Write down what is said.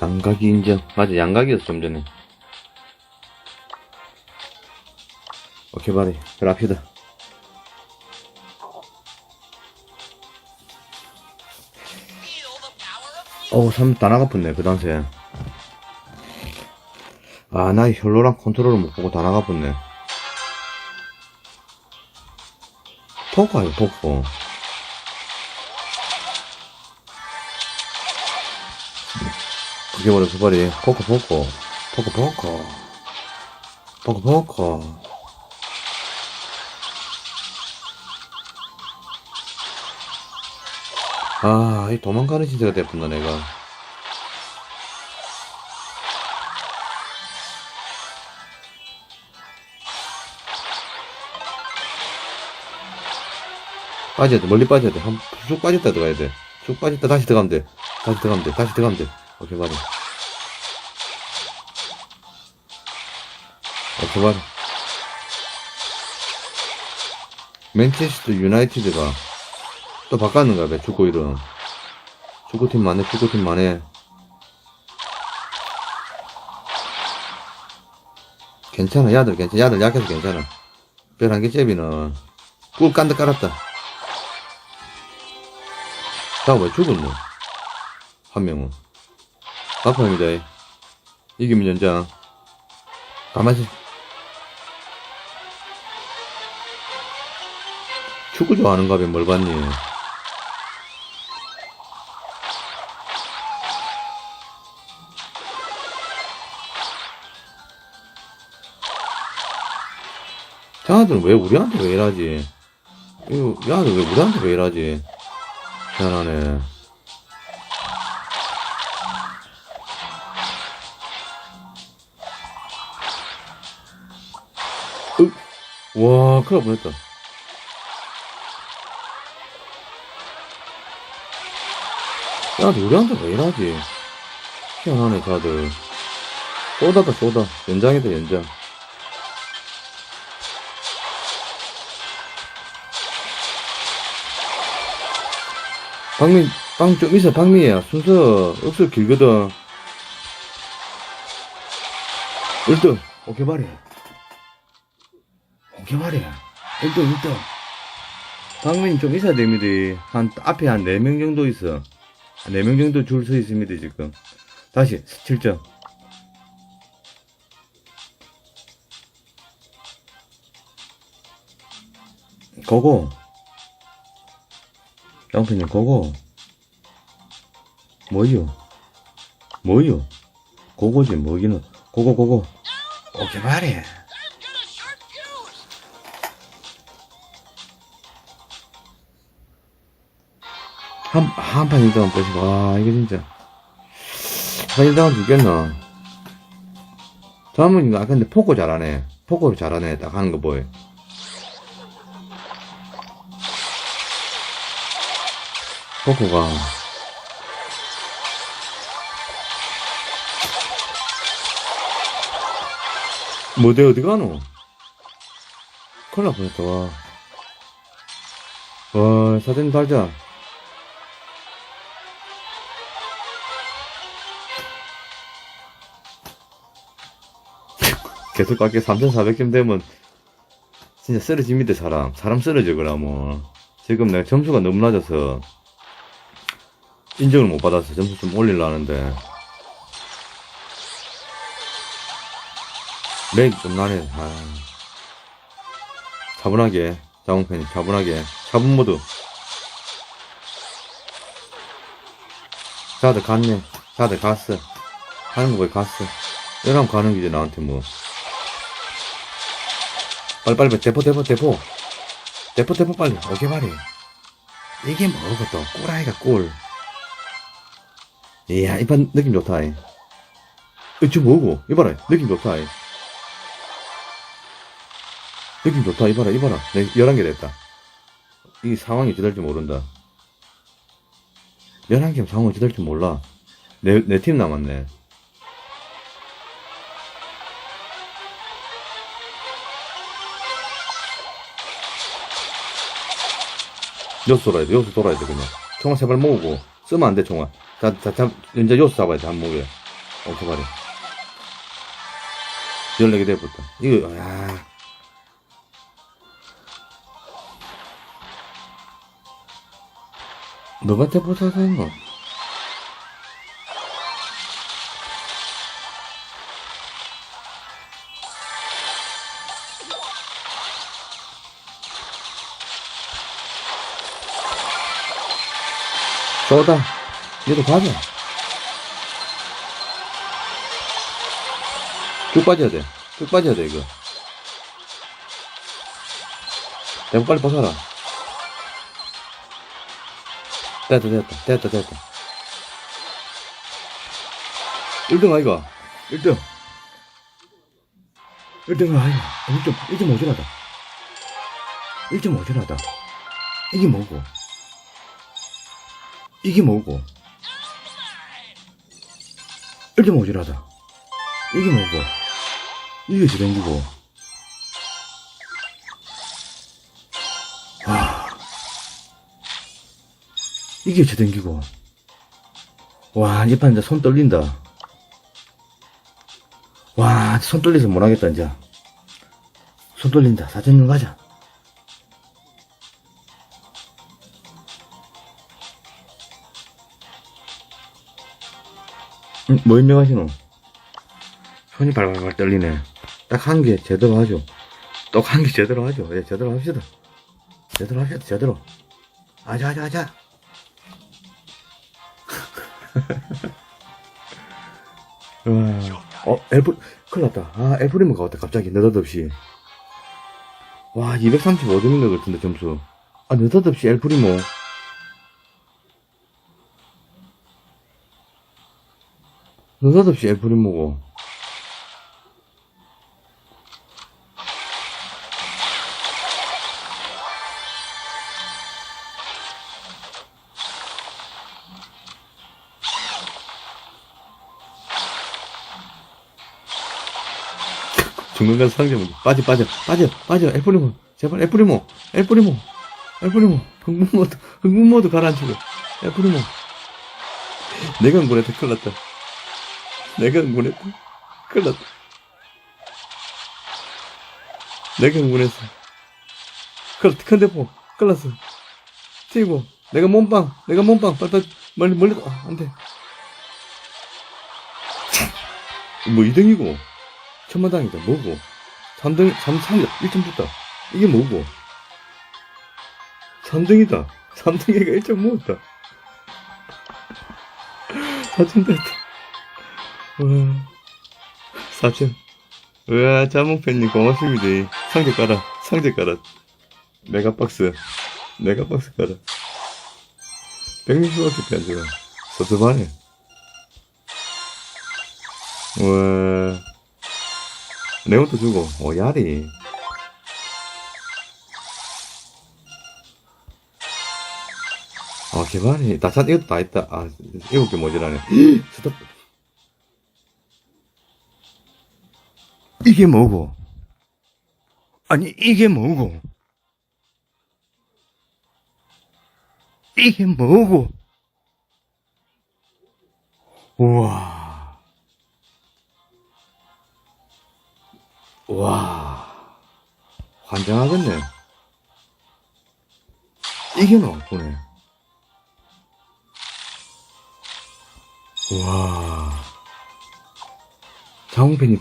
양각이 인정. 맞아, 양각이었어, 좀 전에. 오케이, 바리. 그랍시다. 어우, 3, 다 나가붙네, 그 당시에. 아, 나 혈로랑 컨트롤을 못 보고 다 나가붙네. 포크 아니, 포크. 뭐래, 그발이. 포크, 포크. 포크, 포크. 포크, 포크. 아, 이 도망가는 시대가 됐구나, 내가. 빠져야 돼, 멀리 빠져야 돼. 한, 쭉 빠졌다 들어가야 돼. 쭉 빠졌다 다시 들어가면 돼. 다시 들어가면 돼. 다시 들어가면 돼. 오케이, 말이. 오케이, 말이. 맨체스터 유나이티드가 또 바꿨는가 봐, 축구 이름. 축구팀 만해, 축구팀 만해. 괜찮아, 야들 괜찮아. 야들 약해서 괜찮아. 별한 개째비는 꿀 깐다 깔았다. 자, 왜 죽었노? 한 명은. 아파입니다. 이기면 연장. 가만히. 축구 좋아하는가 봐, 뭘 봤니? 자들은 왜 우리한테 왜 이러지? 야들 왜 우리한테 왜 이러지? 희한하네. 와, 큰일 날 뻔했다. 야, 우리한테 왜 이러지? 희한하네, 다들. 쏘다다, 쏘다. 연장이다, 연장. 박민, 빵좀 있어, 박민이야. 순서, 억수 길거든. 1등, 오케이 말이야. 말이야. 1등, 1등. 박민 좀 있어야 됩니다. 한, 앞에 한 4명 정도 있어. 4명 정도 줄 서 있습니다, 지금. 다시, 7점. 고고. 양편님, 고고. 뭐요? 뭐요? 고고지, 뭐기는. 고고, 고고. 오케이, 말해. 한, 한판 일당은 뻗시고, 아, 이게 진짜. 한 일당은 죽겠나. 다음은, 아, 근데 포코 잘하네. 포코를 잘하네. 딱 하는 거 보여. 포코가. 뭐대 어디 가노? 큰일 날 뻔했다, 와. 와, 사진 달자. 계속 갈게 3,400점 되면 진짜 쓰러집니다, 사람. 사람 쓰러져, 그러면. 지금 내가 점수가 너무 낮아서 인정을 못 받아서 점수 좀 올리려는데 렉이 좀 나네. 아. 차분하게, 자몽팬이 차분하게, 차분 모드. 다들 갔네. 다들 갔어. 하는 거 거의 갔어. 이러면 가는 기지, 나한테 뭐. 빨리 빨리, 대포, 대포, 대포. 대포, 대포, 빨리. 오케이, 말이. 이게 뭐고, 또. 꿀아이가 꿀. 이야, 이판 느낌 좋다, 이. 이, 저 뭐고? 이봐라, 느낌 좋다, 이. 느낌 좋다, 이봐라, 이봐라. 내 11개 됐다. 이 상황이 줄 모른다. 11개 상황이 줄 몰라. 내, 내 팀 남았네. 여수 돌아야 돼, 여수 돌아야 돼, 그냥. 총알 세 발 모으고. 쓰면 안 돼, 총알. 자, 자, 자, 이제 여수 잡아야 돼, 한 목에. 오토바리. 14개 돼버렸다. 이거, 야 너가 대포사서 했노? 쏘다. 얘도 가자. 쭉 빠져야 돼. 쭉 빠져야 돼, 이거. 내가 빨리 벗어라. 됐다, 됐다, 됐다, 됐다. 1등 아이가? 1등. 1등은 아이가. 1점, 1점 모자라다. 1점 모자라다. 이게 뭐고? 이게 뭐고? 1점 모자라다. 이게 뭐고? 이게 지ren기고. 와. 이게 지ren기고. 와, 이판 이제 손 떨린다. 와, 손 떨려서 못하겠다, 이제. 손 떨린다. 사전용 가자. 응, 뭐 입력하시노? 손이 발발발 떨리네. 딱 한 개 제대로 하죠. 딱 한 개 제대로 하죠. 예, 제대로 합시다. 제대로 합시다, 제대로. 아자, 아자, 아자. 와, 어, 엘프, 큰일 났다. 아, 엘프리모가 왔다, 갑자기, 느닷없이. 와, 235점인 것 같은데, 점수. 아, 느닷없이 엘프리모. 느닷없이 엘프리모고. 중간간 상점 빠져 빠져 빠져 빠져. 엘프리모 제발 엘프리모 엘프리모 엘프리모 흥분 모드 흥분 모드 가라앉히고. 엘프리모 내가 흥분했다 큰일 났다 내가 흥분했다 큰일 났다. 내가 흥분했어 큰일 났다. 큰 대포 큰일 났어. 튀고 내가 몸빵 내가 몸빵 빨리 멀리 멀리 아, 안 돼. 뭐 2등이고 천마당이다. 뭐고. 3등 3 3 1점 줬다. 이게 뭐고. 3등이다. 3등이가 1점 모았다. 4점 됐다 와 4점 우와 자몽팬님 고맙습니다 상자 깔아 상자 깔아 메가박스 메가박스 깔아 160원밖에 안 줘요 섭섭하네 우와 네온도 주고, 오, 야리. 아, 개발이. 나찬 이것도 다 있다. 아, 일곱 개 모자라네. 스톱. 이게 뭐고? 아니, 이게 뭐고? 이게 뭐고? 우와. 와, 환장하겠네. 이게 나왔구네. 와, 장홍팬이